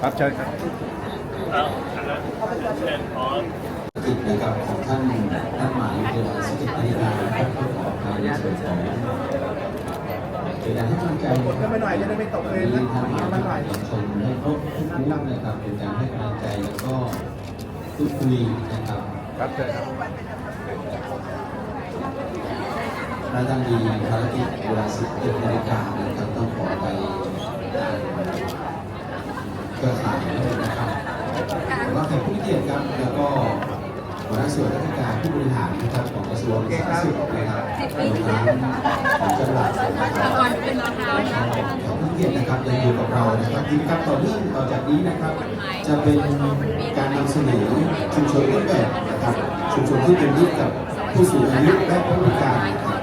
ครับเชิญครับกิจนะครับของท่านท่านหมายเวลาสิบเจ็ดนาฬิกานะครับก็ขอการในส่วนของเวลาให้กำลังใจกดกันไปหน่อยจะได้ไม่ตกเลเป็นนะท่านหมายมาหน่อยชมให้ครบทุกมุมนะครับเป็นการให้กำลังใจแล้วก็พูดคุยนะครับครับเชิญครับและท่านมีภารกิจเวลาสิบเจ็ดนาฬิกานะครับต้องขอไป แต่ว่าแขกผู้มีเกียรติครับแล้วก็หัวหน้าส่วนราชการผู้บริหารนะครับของกระทรวงสาธารณสุขนะครับรวมทั้งของจังหวัดนะครับก่อนเป็นรองเท้านะของผู้เกียรตินะครับยังอยู่กับเรานะครับกิจกรรมต่อเนื่องต่อจากนี้นะครับ จะเป็นการนำเสนอชุมชนต้นแบบนะครับชุมชนที่เป็นมิตรกับผู้สูงอายุและผู้พิการนะครับ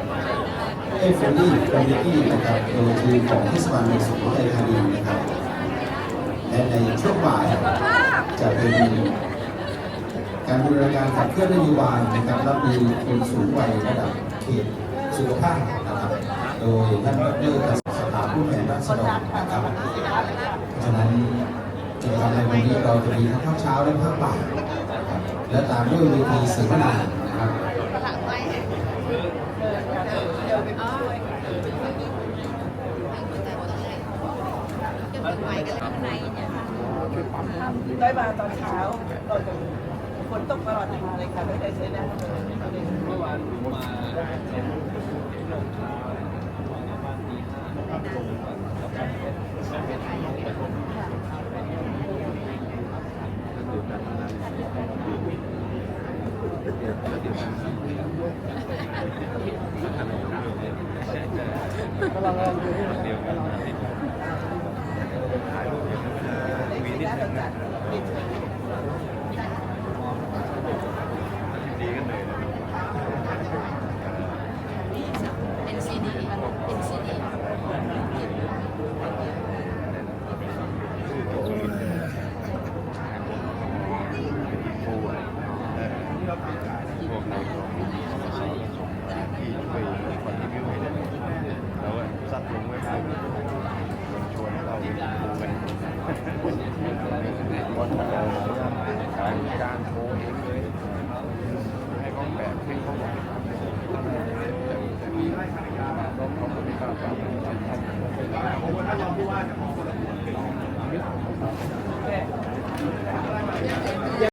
เอฟเฟอรี่คอมมิตี้นะครับโดยทีมของเทศบาลเมืองสุโขทัยธานีนะครับ และในช่วงบ่ายจะเป็นการบูรณาการขับเคลื่อนนโยบายนะครับรับมือคนสูงวัยระดับเขตสุขภาพนะครับ โดยท่านดรกสภาผู้แทนราษฎรนะครับฉะนั้นกิจกรรมในวันนี้เราจะมีทั้งภาคเช้าและภาคบ่ายและตามด้วยเวทีเสวนานะครับ ได้มาตอนเช้าตอนฝนตกตลอดทางเลยค่ะไม่ได้ใช้น้ำเลยเมื่อวานผมมาเช็ดโมงเช้าประมาณตีห้า ถ่ายรูปอย่างนั้นนะวีนิดนึงนะ วันเราการการโชว์เองเลยให้เขาแบบให้เขาบอกต้องเขาไม่กล้าฟังผมว่าท่าเราพูดว่าจะขอ